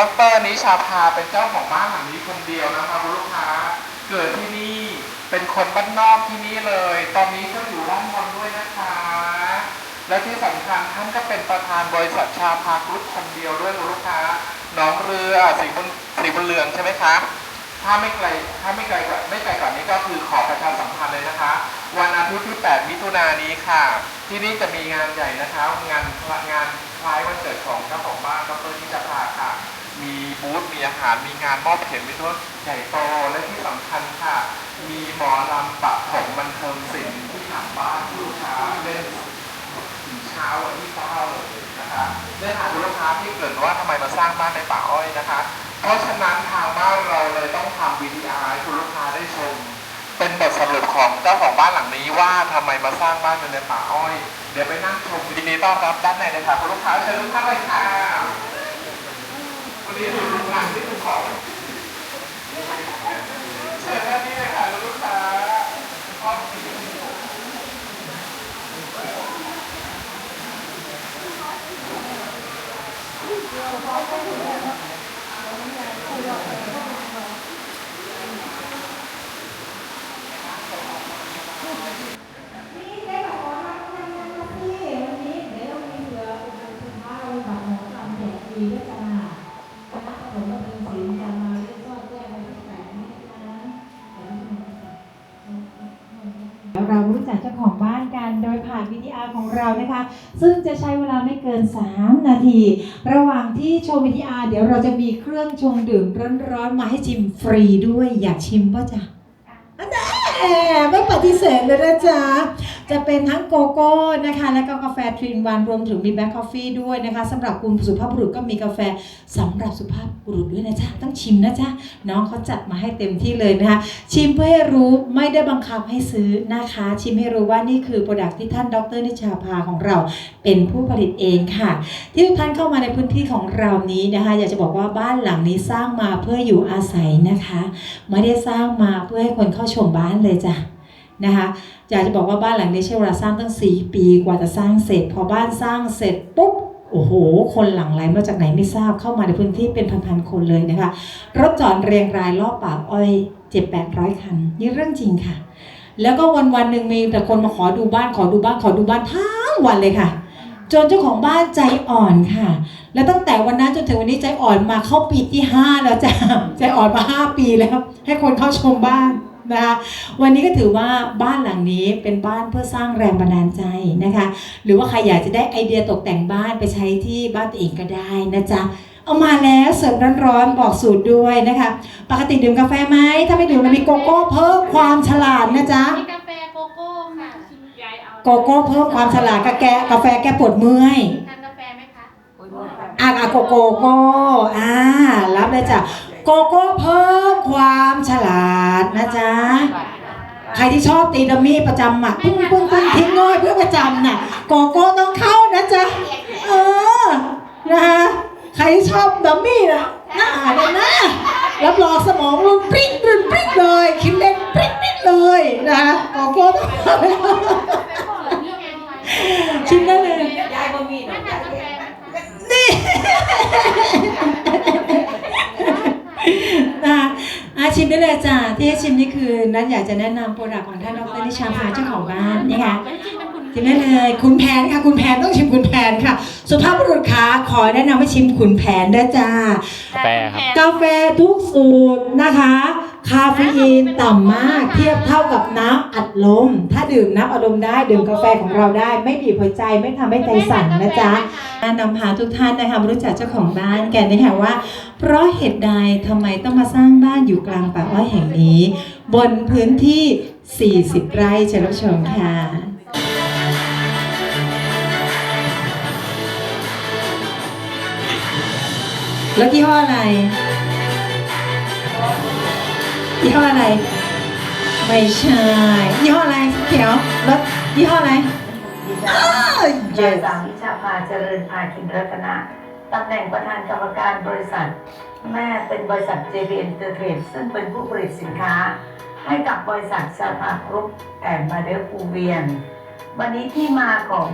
ดรนิชาภาเป็นเจ้าของบ้านหลังนี้คนเดียวนะคะคุณลูกค้า เกิดที่นี่เป็นคนบ้านนอกที่นี่เลย ตอนนี้ก็อยู่ด้านบนด้วยนะคะ และที่สำคัญท่านก็เป็นประธานบริษัทชาพากรุ๊ปคนเดียวด้วยคุณลูกค้า น้องเรือสีบุญสีบุญเรืองใช่ไหมคะถ้าไม่ไกลถ้าไม่ไกลกว่าไม่ไกลกว่านี้ก็คือขอประชาสัมพันธ์เลยนะคะ วันอาทิตย์ที่ 8 มิถุนายนนี้ค่ะ ที่นี่จะมีงานใหญ่นะคะ งานงานคล้ายวันเกิดของเจ้าของบ้านดรนิจาค่ะ บูธมีอาหารมีงานมอบเข็มมีทุนใหญ่โตและที่สำคัญค่ะ มีหมอลำปะผมบันเทิงศิลป์ที่หลังบ้านลูกค้าเล่นถึงเช้าวันที่เก้าเลยนะคะเนื่องจาคุณลูกค้าที่เกิดว่าทำไมมาสร้างบ้านในป่าอ้อยนะคะ เพราะฉะนั้นทางบ้านเราเลยต้องทำ VTR ให้คุณลูกค้าได้ชม เป็นบทสรุปของเจ้าของบ้านหลังนี้ว่าทำไมมาสร้างบ้านอยู่ในป่าอ้อย เดี๋ยวไปนั่งชมยินดีต้อนรับด้านในเลยค่ะคุณลูกค้าเชิญทุกท่าเลยค่ะ วันนี้ดูงานที่คุณของเชิญท่านนี้เลยค่ะคุณลูกค้า นี่ได้แบบขอมาทำงานมาสิวันนี้เดี๋ยวเรามีเหลืออุปกรณ์สินค้าเราบัตรหมอลำแจกฟรีด้วยจ้าคณะผมก็เป็นศิลป์จะมาเรียกซ่อนแก้อะไรที่แปลกนี่นะ เรารู้จักเจ้าของบ้านกันโดยผ่านวิดีอาร์ของเรานะคะ ซึ่งจะใช้เวลาไม่เกิน 3 นาที ระหว่างที่ชมวิดีอาร์เดี๋ยวเราจะมีเครื่องชงดื่มร้อนๆมาให้ชิมฟรีด้วยอยากชิมป่ะจ๊ะแอบไม่ปฏิเสธเลยนะจ๊ะ จะเป็นทั้งโกโก้นะคะ และก็กาแฟทรินวันรวมถึงมีแบล็คคอฟฟี่ด้วยนะคะสำหรับคุณสุภาพบุรุษก็มีกาแฟสำหรับสุภาพบุรุษด้วยนะจ๊ะต้องชิมนะจ๊ะน้องเขาจัดมาให้เต็มที่เลยนะคะ ชิมเพื่อให้รู้ไม่ได้บังคับให้ซื้อนะคะ ชิมให้รู้ว่านี่คือโปรดักที่ท่านดรนิชาภาของเราเป็นผู้ผลิตเองค่ะ ที่ทุกท่านเข้ามาในพื้นที่ของเรานี้นะคะ อยากจะบอกว่าบ้านหลังนี้สร้างมาเพื่ออยู่อาศัยนะคะ ไม่ได้สร้างมาเพื่อให้คนเข้าชมบ้านเลยจ้ะ นะคะอยากจะบอกว่าบ้านหลังนี้ใช้เวลาสร้างตั้ง 4 ปีกว่าจะสร้างเสร็จ พอบ้านสร้างเสร็จปุ๊บโอ้โห คนหลั่งไหลมาจากไหนไม่ทราบเข้ามาในพื้นที่เป็นพันๆคนเลยนะคะ รถจอดเรียงรายรอบปากอ้อยเจ็ดแปดร้อยคัน นี่เรื่องจริงค่ะ แล้วก็วันวันๆหนึ่งมีแต่คนมาขอดูบ้านขอดูบ้านขอดูบ้านทั้งวันเลยค่ะ จนเจ้าของบ้านใจอ่อนค่ะ แล้วตั้งแต่วันนั้นจนถึงวันนี้ใจอ่อนมาเข้าปีที่5แล้วจ้ะใจอ่อนมา5ปีแล้ว ให้คนเข้าชมบ้าน นะคะวันนี้ก็ถือว่าบ้านหลังนี้เป็นบ้านเพื่อสร้างแรงบันดาลใจนะคะ หรือว่าใครอยากจะได้ไอเดียตกแต่งบ้านไปใช้ที่บ้านตัวเองก็ได้นะจ๊ะเอามาแล้วเสิร์ฟร้อนๆบอกสูตรด้วยนะคะ ปกติดื่มกาแฟไหมถ้าไม่ดื่มมันมีโกโก้เพิ่มความฉลาดนะจ๊ะมีกาแฟโกโก้ค่ะโกโก้เพิ่มความฉลาดกาแฟกาแฟแก้ปวดเมื่อยทานกาแฟไหมคะอะอะโกโก้โก้อ่ารับเลยจ้ะโกโก้เพิ่มความ รที่ชอบตีดัมมี่ประจำอะปึ้งปึ้งปึ้งทิ้งง่อยเพื่อประจำน่ะโกโก้ต้องเข้านะจ๊ะเออนะคะใครที่ชอบดัมมี่น่ะน่าอ่านเลยนะรับรองสมองรุนปริ๊ดรุนปริ๊ดเลยคิดเล่นปริ๊ดปริ๊ดเลยนะคะโกโก้ต้องเข้าชิมได้เลยยายบะหมี่นะนี่นะ อาชิมได้เลยจ้ะที่ให้ชิมนี่คือนัทอยากจะแนะนำโปรดักต์ของท่านดรนิชาภาเจ้าของบ้านนะคะไม่ชิมเป็นคุณชิมได้เลยคุณแผนค่ะ คุณแผนต้องชิมคุณแผนค่ะ สุภาพบุรุษขาขอแนะนำให้ชิมคุณแผนด้วยจ้า กาแฟครับ กาแฟทุกสูตรนะคะ คาเฟอีนต่ำมากเทียบเท่ากับน้ำอัดลม ถ้าดื่มน้ำอัดลมได้ดื่มกาแฟของเราได้ ไม่บีบหัวใจไม่ทำให้ใจสั่นนะจ๊ะนำพาทุกท่านนะคะรู้จักเจ้าของบ้านกันนะคะว่า เพราะเหตุใดทำไมต้องมาสร้างบ้านอยู่กลางป่าอ้อยแห่งนี้ บนพื้นที่ 40 ไร่เชิญรับชมค่ะแล้วยี่ห้ออะไร ยี่ห้ออะไร ไม่ใช่ ยี่ห้ออะไรเขียวรถยี่ห้ออะไรดิฉันอ้าวนายสังวิชาภาเจริญภาคินรัตนะตำแหน่งประธานกรรมการบริษัท แม่เป็นบริษัท JB Entertrade ซึ่งเป็นผู้ผลิตสินค้า ให้กับบริษัทชาพากรุ๊ปแอนด์มาเดอร์ปูเวียน วันนี้ที่มาของ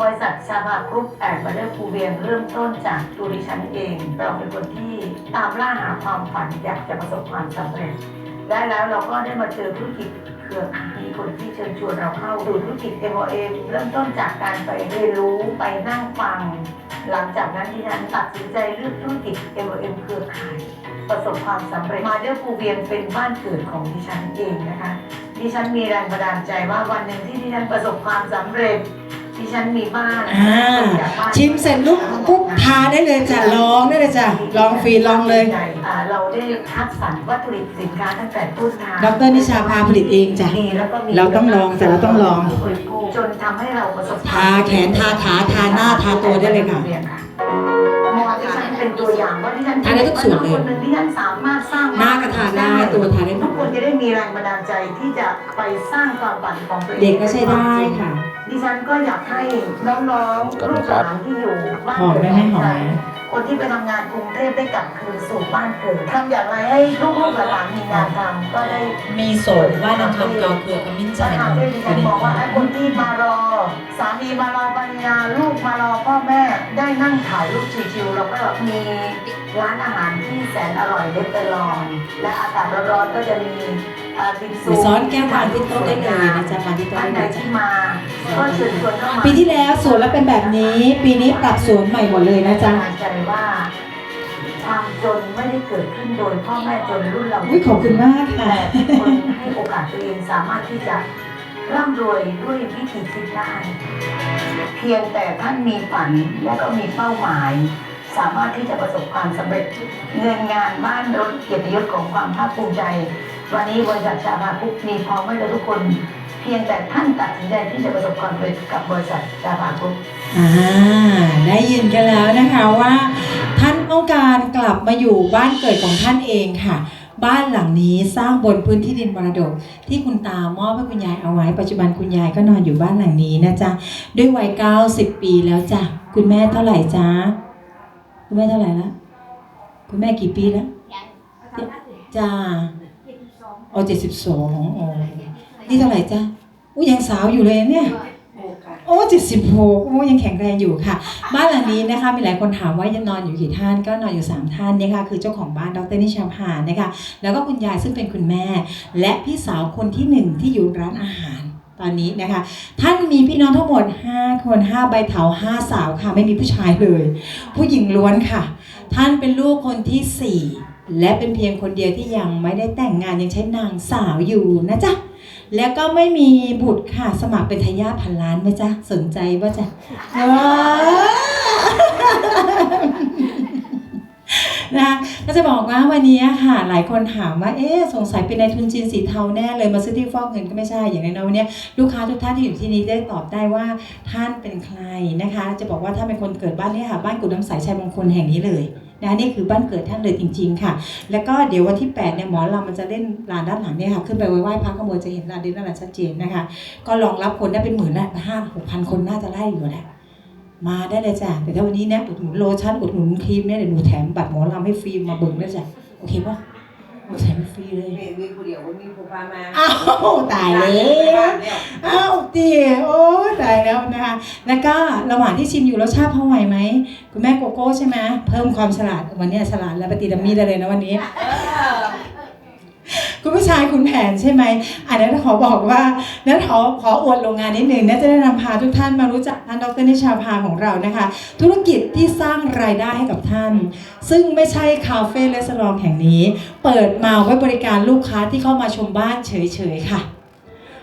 บริษัทชาบากรุ๊ปแอนด์บัตเตอร์ฟูเวียนเริ่มต้นจากตัวดิฉันเอง เราเป็นคนที่ตามล่าหาความฝันอยากจะประสบความสำเร็จ และแล้วเราก็ได้มาเจอธุรกิจเครือข่ายมีคนที่เชิญชวนเราเข้าสู่ธุรกิจ MOM เริ่มต้นจากการไปเรียนรู้ไปนั่งฟัง หลังจากนั้นที่ฉันตัดสินใจเลือกธุรกิจ MOM เครือข่ายประสบความสำเร็จมาเดอร์ฟูเวียนเป็นบ้านเกิดของดิฉันเองนะคะดิฉันมีแรงบันดาลใจว่าวันหนึ่งที่ดิฉันประสบความสำเร็จ ดิฉันมีบ้านอ่าชิมเสร็จลุกปุ๊บทาได้เลยจ้ะลองได้เลยจ้ะลองฟรีลองเลยอ่าเราได้คัดสรรวัตถุดิบสินค้าตั้งแต่ต้นทางดรนิชาพาผลิตเองจ้ะดีแล้วก็มีเราต้องลองแต่เราต้องลอง จนทำให้เราประสบควมทาแขนทาขาทาหน้าทาตัวได้เลยค่ะ มองดิฉันเป็นตัวอย่างว่าดิฉันทาได้ทุกส่วนเลย คนหนึ่งที่ฉันสามารถสร้างหน้าก็ทาได้ตัวทาได้หมทุดกคนจะได้มีแรงบันดาลใจที่จะไปสร้างความฝันของตัวเอง เด็กก็ใช้ได้ค่ะ ดิฉันก็อยากให้น้องๆลูกหลานที่อยู่บ้านหอมไหมแม่หอมไหมคนที่ไปทำงานกรุงเทพได้กลับคืนสู่บ้านเกิดทำอย่างไรให้ลูกๆหลานๆมีงานทำก็ได้มีโสดว่านังคำเกาเกลือขมิ้นชัสนถานที่ที่ฉันบอกว่าให้คนที่มารอ สามีมารอภรรยาลูกมารอพ่อแม่ได้นั่งถ่ายรูปชิวๆแล้วก็มีร้านอาหารที่แสนอร่อยเด็ดไปลองและอากาศร้อนๆก็จะมีเอ่อบิงซู หรือซ้อนแก้วทานที่โต๊ะได้เลยนะจ๊ะทานที่โต๊ะท่านได้ใดเลยจ้ะที่มาก็เชิญชวนเข้ามาปีที่แล้วสวนแล้วเป็นแบบนี้ ปีนี้ปรับสวนใหม่หมดเลยนะจ๊ะใจว่าความจนไม่ได้เกิดขึ้นโดยพ่อแม่จนรุ่นเราอุ้ยขอบคุณมากค่ะแต่ทุกคนให้โอกาสตัวเองสามารถที่จะร่ำรวยด้วยวิธีคิดได้เพียงแต่ท่านมีฝันและก็มีเป้าหมาย สามารถที่จะประสบความสำเร็จเงินงานบ้านรถเกียรติยศของความภาคภูมิใจ วันนี้บริษัทชาพาพุกมีพร้อมให้กับทุกคน เพียงแต่ท่านตัดสินใจที่จะประสบความสำเร็จกับบริษัทชาพาพุกอ่าได้ยินกันแล้วนะคะว่า ท่านต้องการกลับมาอยู่บ้านเกิดของท่านเองค่ะบ้านหลังนี้สร้างบนพื้นที่ดินมรดก ที่คุณตามอบให้คุณยายเอาไว้ ปัจจุบันคุณยายก็นอนอยู่บ้านหลังนี้นะจ๊ะด้วยวัย90ปีแล้วจ้ะคุณแม่เท่าไหร่จ๊ะคุณแม่เท่าไหร่ละคุณแม่กี่ปีแล้วจ้า อ๋อเจ็ดสิบสองอ๋อนี่เท่าไหร่จ๊ะอุ้ยยังสาวอยู่เลยเนี่ยโอ้เจ็ดสิบหกโอ้ยังแข็งแรงอยู่ค่ะ บ้านหลังนี้นะคะมีหลายคนถามว่าจะนอนอยู่กี่ท่านก็นอนอยู่ 3 ท่านเนี่ยค่ะคือเจ้าของบ้านดรนิชาพานะคะแล้วก็คุณยายซึ่งเป็นคุณแม่ และพี่สาวคนที่หนึ่งที่อยู่ร้านอาหารตอนนี้นะคะ ท่านมีพี่น้องทั้งหมด 5 คน 5 ใบเถา5 สาวค่ะ ไม่มีผู้ชายเลย ผู้หญิงล้วนค่ะ ท่านเป็นลูกคนที่ 4 และเป็นเพียงคนเดียวที่ยังไม่ได้แต่งงานยังใช้นางสาวอยู่นะจ๊ะแล้วก็ไม่มีบุตรค่ะสมัครเป็นทายาทพันล้านไหมจ๊ะสนใจว่าจ๊ะนะก็จะบอกว่าวันนี้ค่ะหลายคนถามว่าเอ๊ะสงสัยเป็นนายทุนจีนสีเทาแน่เลยมาซื้อที่ฟอกเงินก็ไม่ใช่อย่างน้อยวันนี้ลูกค้าทุกท่านที่อยู่ที่นี้ได้ตอบได้ว่าท่านเป็นใครนะคะ จะบอกว่าถ้านเป็นคนเกิดบ้านนี้ค่ะบ้านกุฎน้ำใสชัยมงคลแห่งนี้เลย นะนี่คือบ้านเกิดท่านเลยจริง ๆ ค่ะ แล้วก็เดี๋ยววันที่8เนี่ยหมอลำมันจะเล่นลานด้านหลังเนี่ยค่ะขึ้นไปไหว้พระขโมยจะเห็นลานดินด้านหลังชัดเจนนะคะ ก็รองรับคนได้เป็นหมื่นละห้าหกพันคนน่าจะไล่อยู่แหละมาได้เลยจ้ะแต่ถ้าวันนี้เนี่ยอุดหนุนโลชั่นอุดหนุนครีมเนี่ยเดี๋ยวหนูแถมบัตรหมอลำให้ฟรีมาเบิ่งด้วยจ้ะโอเคปะ แถมฟรีเลยมีผู้เดียวมีผู้พามาอ้าวตายแล้ว อ้าวเตี๋ยโอ้ตายแล้วนะคะ แล้วก็ระหว่างที่ชิมอยู่รสชาติพอไหวไหม คุณแม่โกโก้ใช่ไหมเพิ่มความฉลาดวันนี้ฉลาดและปฏิดัมมีได้เลยนะวันนี้ คุณผู้ชายคุณแผนใช่ไหมอันนั้นขอบอกว่านั้นขอขออวดโรงงานนิดหนึ่งน่าจะได้นำพาทุกท่านมารู้จักท่านดรนิชาภาของเรานะคะ ธุรกิจที่สร้างรายได้ให้กับท่าน ซึ่งไม่ใช่คาเฟ่และสลองแห่งนี้ เปิดมาไว้บริการลูกค้าที่เข้ามาชมบ้านเฉยๆค่ะ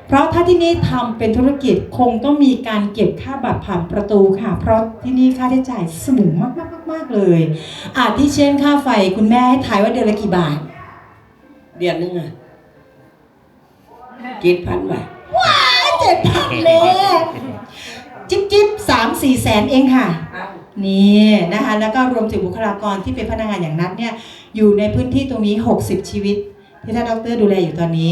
เพราะถ้าที่นี่ทำเป็นธุรกิจคงต้องมีการเก็บค่าบัตรผ่านประตูค่ะ เพราะที่นี่ค่าใช้จ่ายสูงมากๆๆเลยอาจที่เช่นค่าไฟคุณแม่ให้ถ่ายว่าเดือนละกี่บาท เดือนหนึงอะกินพันบาทเจ็ดพันเลยจิ๊บจิ๊บสามสี่แสนเองค่ะเอ้านี่นะคะแล้วก็รวมถึงบุคลากรที่เป็นพนักงานอย่างนัดเนี่ยอยู่ในพื้นที่ตรงนี้ 60 ชีวิต ที่ท่านดรดูแลอยู่ตอนนี้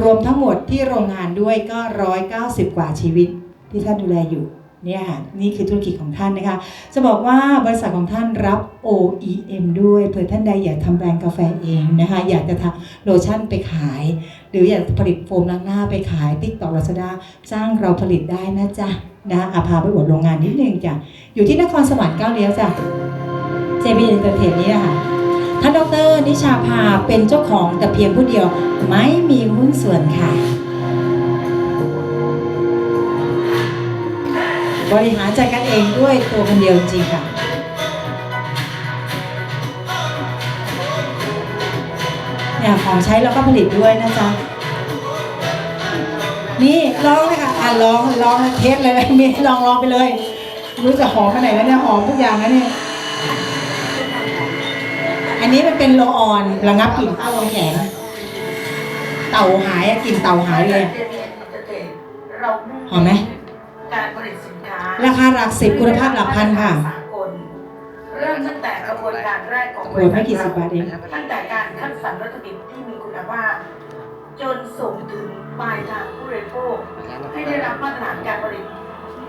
รวมทั้งหมดที่โรงงานด้วยก็ 190 กว่าชีวิตที่ท่านดูแลอยู่ เนี่ยค่ะนี่คือธุรกิจของท่านนะคะ จะบอกว่าบริษัทของท่านรับ OEM ด้วยเผื่อท่านใดอยากทำแบรนด์กาแฟเองนะคะ อยากจะทำโลชั่นไปขาย หรืออยากผลิตโฟมล้างหน้าไปขายติ๊กต็อกลาซาด้าจ้างเราผลิตได้นะจ๊ะนะอาพาไปอวดโรงงานนิดนึงจ้ะอยู่ที่นครสวรรค์ก้าวเลี้ยวจ้ะ JB Entertain นี่นะคะท่านดรนิชาภาเป็นเจ้าของแต่เพียงผู้เดียวไม่มีหุ้นส่วนค่ะ บริหารจัดการเองด้วยตัวคนเดียวจริงค่ะเนี่ยของใช้แล้วก็ผลิตด้วยนะจ๊ะนี่ลองเลยค่ะอะลองลองเทสเลยมีลองลองไปเลย รู้จะหอมไปไหนแล้วเนี่ยหอมทุกอย่างแล้วเนี่ยอันนี้มันเป็นโลออนระงับกลิ่นเต้าลมแข็งเต่าหายกลิ่นเต่าหายเลยหอมไหม ราคาหลักสิบคุณภาพหลักพันค่ะ สากลเริ่มตั้งแต่กระบวนการแรกของขวดไม่กี่สิบบาทเอง ตั้งแต่การคัดสรรวัตถุดิบที่มีคุณภาพ จนส่งถึงปลายทางผู้บริโภคให้ได้รับมาตรฐานการผลิต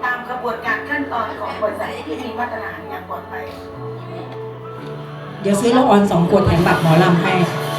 ตามกระบวนการขั้นตอนของบริษัทที่มีมาตรฐานอย่างปลอดภัย เดี๋ยวซื้อโลออนสองขวดแถมบัตรหมอลำให้เ